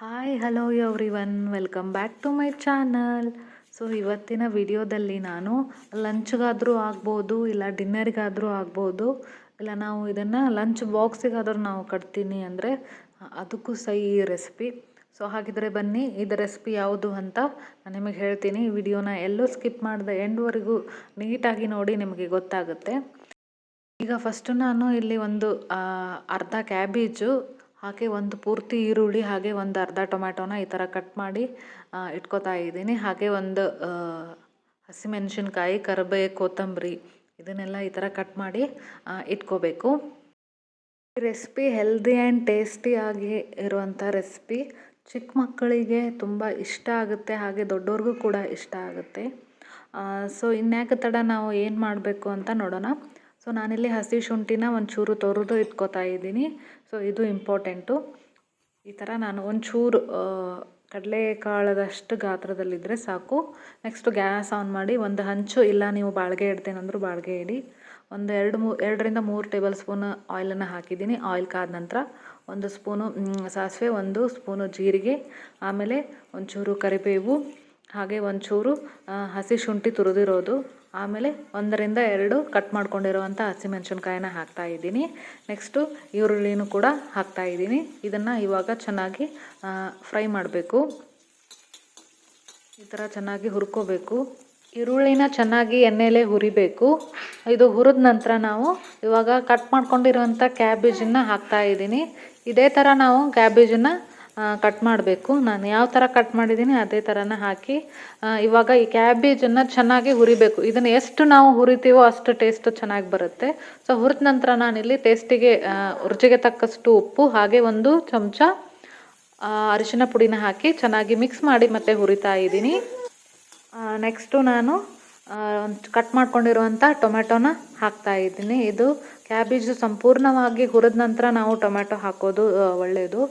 Hi hello everyone welcome back to my channel so ಇವತ್ತಿನ ವಿಡಿಯೋದಲ್ಲಿ ನಾನು ಲಂಚ್ಗಾದರೂ ಆಗ್ಬೋದು, ಇಲ್ಲ ಡಿನ್ನರ್ಗಾದರೂ ಆಗ್ಬೋದು, ಇಲ್ಲ ನಾವು ಇದನ್ನು ಲಂಚ್ ಬಾಕ್ಸಿಗಾದರೂ ನಾವು ಕಟ್ತೀನಿ ಅಂದರೆ ಅದಕ್ಕೂ ಸಹ ಈ ರೆಸಿಪಿ ಸೊ ಹಾಗಿದ್ರೆ ಬನ್ನಿ, ಇದು ರೆಸಿಪಿ ಯಾವುದು ಅಂತ ನಾನು ನಿಮಗೆ ಹೇಳ್ತೀನಿ. ವಿಡಿಯೋನ ಎಲ್ಲೂ ಸ್ಕಿಪ್ ಮಾಡಿದೆ ಎಂಡ್ವರೆಗೂ ನೀಟಾಗಿ ನೋಡಿ ನಿಮಗೆ ಗೊತ್ತಾಗುತ್ತೆ. ಈಗ ಫಸ್ಟು ನಾನು ಇಲ್ಲಿ ಒಂದು ಅರ್ಧ ಕ್ಯಾಬೇಜು ಹಾಗೆ ಒಂದು ಪೂರ್ತಿ ಈರುಳ್ಳಿ, ಹಾಗೆ ಒಂದು ಅರ್ಧ ಟೊಮ್ಯಾಟೋನ ಈ ಥರ ಕಟ್ ಮಾಡಿ ಇಟ್ಕೋತಾ ಇದ್ದೀನಿ. ಹಾಗೆ ಒಂದು ಹಸಿಮೆಣಸಿನ್ಕಾಯಿ ಕರಿಬೇ ಕೊತ್ತಂಬರಿ ಇದನ್ನೆಲ್ಲ ಈ ಥರ ಕಟ್ ಮಾಡಿ ಇಟ್ಕೋಬೇಕು. ಈ ರೆಸಿಪಿ ಹೆಲ್ದಿ ಆ್ಯಂಡ್ ಟೇಸ್ಟಿಯಾಗಿ ಇರುವಂಥ ರೆಸಿಪಿ ಚಿಕ್ಕ ಮಕ್ಕಳಿಗೆ ತುಂಬ ಇಷ್ಟ ಆಗುತ್ತೆ, ಹಾಗೆ ದೊಡ್ಡವ್ರಿಗೂ ಕೂಡ ಇಷ್ಟ ಆಗುತ್ತೆ. ಸೊ ಇನ್ಯಾಕೆ ತಡ ನಾವು ಏನು ಮಾಡಬೇಕು ಅಂತ ನೋಡೋಣ. ಸೊ ನಾನಿಲ್ಲಿ ಹಸಿ ಶುಂಠಿನ ಒಂಚೂರು ತೊರೆದು ಇಟ್ಕೋತಾ ಇದ್ದೀನಿ. ಸೊ ಇದು ಇಂಪಾರ್ಟೆಂಟು ಈ ಥರ ನಾನು ಒಂಚೂರು ಕಡಲೆಕಾಳದಷ್ಟು ಗಾತ್ರದಲ್ಲಿದ್ದರೆ ಸಾಕು. ನೆಕ್ಸ್ಟು ಗ್ಯಾಸ್ ಆನ್ ಮಾಡಿ ಒಂದು ಹಂಚು, ಇಲ್ಲ ನೀವು ಬಾಳಿಗೆ ಇಡ್ತೇನೆಂದ್ರೂ ಬಾಳಿಗೆ ಇಡಿ. ಒಂದು ಎರಡು ಮೂ, ಎರಡರಿಂದ ಮೂರು ಟೇಬಲ್ ಸ್ಪೂನ್ ಆಯಿಲನ್ನು ಹಾಕಿದ್ದೀನಿ. ಆಯಿಲ್ ಕಾದ ನಂತರ ಒಂದು ಸ್ಪೂನು ಸಾಸಿವೆ, ಒಂದು ಸ್ಪೂನು ಜೀರಿಗೆ, ಆಮೇಲೆ ಒಂಚೂರು ಕರಿಬೇವು ಹಾಗೆ ಒಂಚೂರು ಹಸಿ ಶುಂಠಿ ತುರಿದಿರೋದು. ಆಮೇಲೆ ಒಂದರಿಂದ ಎರಡು ಕಟ್ ಮಾಡ್ಕೊಂಡಿರುವಂಥ ಹಸಿಮೆಣ್ಸಿನ್ಕಾಯಿನ ಹಾಕ್ತಾ ಇದ್ದೀನಿ. ನೆಕ್ಸ್ಟು ಈರುಳ್ಳಿನೂ ಕೂಡ ಹಾಕ್ತಾ ಇದ್ದೀನಿ. ಇದನ್ನು ಇವಾಗ ಚೆನ್ನಾಗಿ ಫ್ರೈ ಮಾಡಬೇಕು. ಈ ಥರ ಚೆನ್ನಾಗಿ ಹುರ್ಕೋಬೇಕು. ಈರುಳ್ಳಿನ ಚೆನ್ನಾಗಿ ಎಣ್ಣೆಲೇ ಹುರಿಬೇಕು. ಇದು ಹುರಿದ ನಂತರ ನಾವು ಇವಾಗ ಕಟ್ ಮಾಡ್ಕೊಂಡಿರುವಂಥ ಕ್ಯಾಬೇಜನ್ನು ಹಾಕ್ತಾ ಇದ್ದೀನಿ. ಇದೇ ಥರ ನಾವು ಕ್ಯಾಬೇಜನ್ನು ಕಟ್ ಮಾಡಬೇಕು. ನಾನು ಯಾವ ಥರ ಕಟ್ ಮಾಡಿದ್ದೀನಿ ಅದೇ ಥರನೇ ಹಾಕಿ ಇವಾಗ ಈ ಕ್ಯಾಬೇಜನ್ನು ಚೆನ್ನಾಗಿ ಹುರಿಬೇಕು. ಇದನ್ನು ಎಷ್ಟು ನಾವು ಹುರಿತೀವೋ ಅಷ್ಟು ಟೇಸ್ಟ್ ಚೆನ್ನಾಗಿ ಬರುತ್ತೆ. ಸೊ ಹುರಿದ ನಂತರ ನಾನಿಲ್ಲಿ ಟೇಸ್ಟಿಗೆ ರುಚಿಗೆ ತಕ್ಕಷ್ಟು ಉಪ್ಪು, ಹಾಗೆ ಒಂದು ಚಮಚ ಅರಿಶಿನ ಪುಡಿನ ಹಾಕಿ ಚೆನ್ನಾಗಿ ಮಿಕ್ಸ್ ಮಾಡಿ ಮತ್ತೆ ಹುರಿತಾ ಇದ್ದೀನಿ. ನೆಕ್ಸ್ಟು ನಾನು ಕಟ್ ಮಾಡ್ಕೊಂಡಿರುವಂಥ ಟೊಮೆಟೊನ ಹಾಕ್ತಾ ಇದ್ದೀನಿ. ಇದು ಕ್ಯಾಬೇಜು ಸಂಪೂರ್ಣವಾಗಿ ಹುರಿದ ನಂತರ ನಾವು ಟೊಮೆಟೊ ಹಾಕೋದು ಒಳ್ಳೆಯದು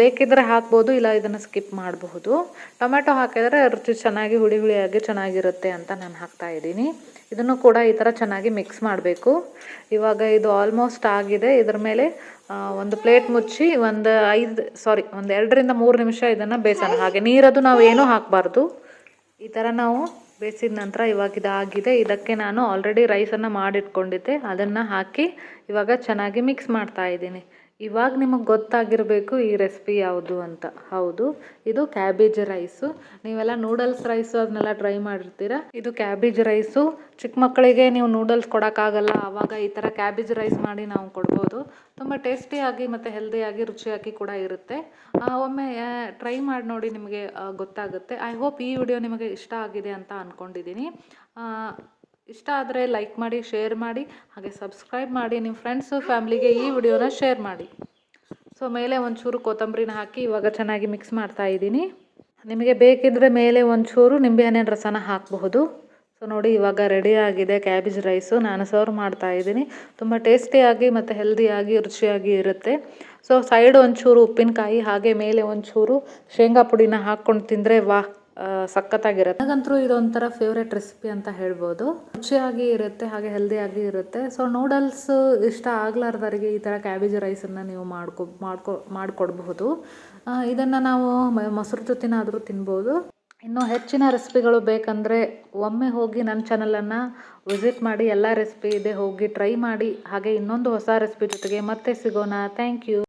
ಬೇಕಿದ್ರೆ ಹಾಕ್ಬೋದು, ಇಲ್ಲ ಇದನ್ನು ಸ್ಕಿಪ್ ಮಾಡಬಹುದು. ಟೊಮೆಟೊ ಹಾಕಿದರೆ ರುಚಿ ಚೆನ್ನಾಗಿ, ಹುಳಿ ಹುಳಿಯಾಗಿ ಚೆನ್ನಾಗಿರುತ್ತೆ ಅಂತ ನಾನು ಹಾಕ್ತಾ ಇದ್ದೀನಿ. ಇದನ್ನು ಕೂಡ ಈ ಥರ ಚೆನ್ನಾಗಿ ಮಿಕ್ಸ್ ಮಾಡಬೇಕು. ಇವಾಗ ಇದು ಆಲ್ಮೋಸ್ಟ್ ಆಗಿದೆ. ಇದರ ಮೇಲೆ ಒಂದು ಪ್ಲೇಟ್ ಮುಚ್ಚಿ ಒಂದು ಐದು ಸಾರಿ ಒಂದು ಎರಡರಿಂದ ಮೂರು ನಿಮಿಷ ಇದನ್ನು ಬೇಯಿಸೋಣ ಹಾಗೆ ನೀರದು ನಾವು ಏನೂ ಹಾಕಬಾರ್ದು. ಈ ಥರ ನಾವು ಬೇಯಿಸಿದ ನಂತರ ಇವಾಗ ಇದಾಗಿದೆ. ಇದಕ್ಕೆ ನಾನು ಆಲ್ರೆಡಿ ರೈಸನ್ನು ಮಾಡಿಟ್ಕೊಂಡಿದ್ದೆ. ಅದನ್ನು ಹಾಕಿ ಇವಾಗ ಚೆನ್ನಾಗಿ ಮಿಕ್ಸ್ ಮಾಡ್ತಾ ಇದ್ದೀನಿ. ಇವಾಗ ನಿಮಗೆ ಗೊತ್ತಾಗಿರಬೇಕು ಈ ರೆಸಿಪಿ ಯಾವುದು ಅಂತ. ಹೌದು, ಇದು ಕ್ಯಾಬೇಜ್ ರೈಸು ನೀವೆಲ್ಲ ನೂಡಲ್ಸ್ ರೈಸು ಅದನ್ನೆಲ್ಲ ಟ್ರೈ ಮಾಡಿರ್ತೀರ? ಇದು ಕ್ಯಾಬೇಜ್ ರೈಸು ಚಿಕ್ಕ ಮಕ್ಕಳಿಗೆ ನೀವು ನೂಡಲ್ಸ್ ಕೊಡೋಕ್ಕಾಗಲ್ಲ ಆವಾಗ ಈ ಥರ ಕ್ಯಾಬೇಜ್ ರೈಸ್ ಮಾಡಿ ನಾವು ಕೊಡ್ಬೋದು. ತುಂಬ ಟೇಸ್ಟಿಯಾಗಿ ಮತ್ತು ಹೆಲ್ದಿಯಾಗಿ ರುಚಿಯಾಗಿ ಕೂಡ ಇರುತ್ತೆ. ಒಮ್ಮೆ ಟ್ರೈ ಮಾಡಿ ನೋಡಿ ನಿಮಗೆ ಗೊತ್ತಾಗುತ್ತೆ. ಐ ಹೋಪ್ ಈ ವಿಡಿಯೋ ನಿಮಗೆ ಇಷ್ಟ ಆಗಿದೆ ಅಂತ ಅಂದ್ಕೊಂಡಿದ್ದೀನಿ ಇಷ್ಟ ಆದರೆ ಲೈಕ್ ಮಾಡಿ ಶೇರ್ ಮಾಡಿ, ಹಾಗೆ ಸಬ್ಸ್ಕ್ರೈಬ್ ಮಾಡಿ ನಿಮ್ಮ ಫ್ರೆಂಡ್ಸು ಫ್ಯಾಮ್ಲಿಗೆ ಈ ವಿಡಿಯೋನ ಶೇರ್ ಮಾಡಿ. ಸೊ ಮೇಲೆ ಒಂಚೂರು ಕೊತ್ತಂಬರಿನ ಹಾಕಿ ಇವಾಗ ಚೆನ್ನಾಗಿ ಮಿಕ್ಸ್ ಮಾಡ್ತಾ ಇದ್ದೀನಿ. ನಿಮಗೆ ಬೇಕಿದ್ದರೆ ಮೇಲೆ ಒಂಚೂರು ನಿಂಬೆಹಣ್ಣಿನ ರಸನ ಹಾಕಬಹುದು. ಸೊ ನೋಡಿ ಇವಾಗ ರೆಡಿ ಆಗಿದೆ ಕ್ಯಾಬೇಜ್ ರೈಸು ನಾನು ಸರ್ವ್ ಮಾಡ್ತಾ ಇದ್ದೀನಿ. ತುಂಬ ಟೇಸ್ಟಿಯಾಗಿ ಮತ್ತು ಹೆಲ್ದಿಯಾಗಿ ರುಚಿಯಾಗಿ ಇರುತ್ತೆ. ಸೊ ಸೈಡ್ ಒಂಚೂರು ಉಪ್ಪಿನಕಾಯಿ, ಹಾಗೆ ಮೇಲೆ ಒಂಚೂರು ಶೇಂಗಾ ಪುಡಿನ ಹಾಕ್ಕೊಂಡು ತಿಂದರೆ ವಾ ಸಖತ್ತಾಗಿರುತ್ತೆ. ನನಗಂತೂ ಇದೊಂಥರ ಫೇವ್ರೆಟ್ ರೆಸಿಪಿ ಅಂತ ಹೇಳ್ಬೋದು. ರುಚಿಯಾಗಿ ಇರುತ್ತೆ, ಹಾಗೆ ಹೆಲ್ದಿಯಾಗಿ ಇರುತ್ತೆ. ಸೊ ನೂಡಲ್ಸ್ ಇಷ್ಟ ಆಗ್ಲಾರ್ದವರಿಗೆ ಈ ಥರ ಕ್ಯಾಬೇಜ್ ರೈಸನ್ನು ನೀವು ಮಾಡ್ಕೊ ಮಾಡ್ಕೊ, ಮಾಡಿಕೊಡ್ಬಹುದು. ಇದನ್ನು ನಾವು ಮೊಸರು ಜೊತೆನಾದರೂ ತಿನ್ಬೋದು. ಇನ್ನೂ ಹೆಚ್ಚಿನ ರೆಸಿಪಿಗಳು ಬೇಕಂದರೆ ಒಮ್ಮೆ ಹೋಗಿ ನನ್ನ ಚಾನಲನ್ನು ವಿಸಿಟ್ ಮಾಡಿ, ಎಲ್ಲ ರೆಸಿಪಿ ಇದೆ ಹೋಗಿ ಟ್ರೈ ಮಾಡಿ, ಹಾಗೆ ಇನ್ನೊಂದು ಹೊಸ ರೆಸಿಪಿ ಜೊತೆಗೆ ಮತ್ತೆ ಸಿಗೋಣ. Thank you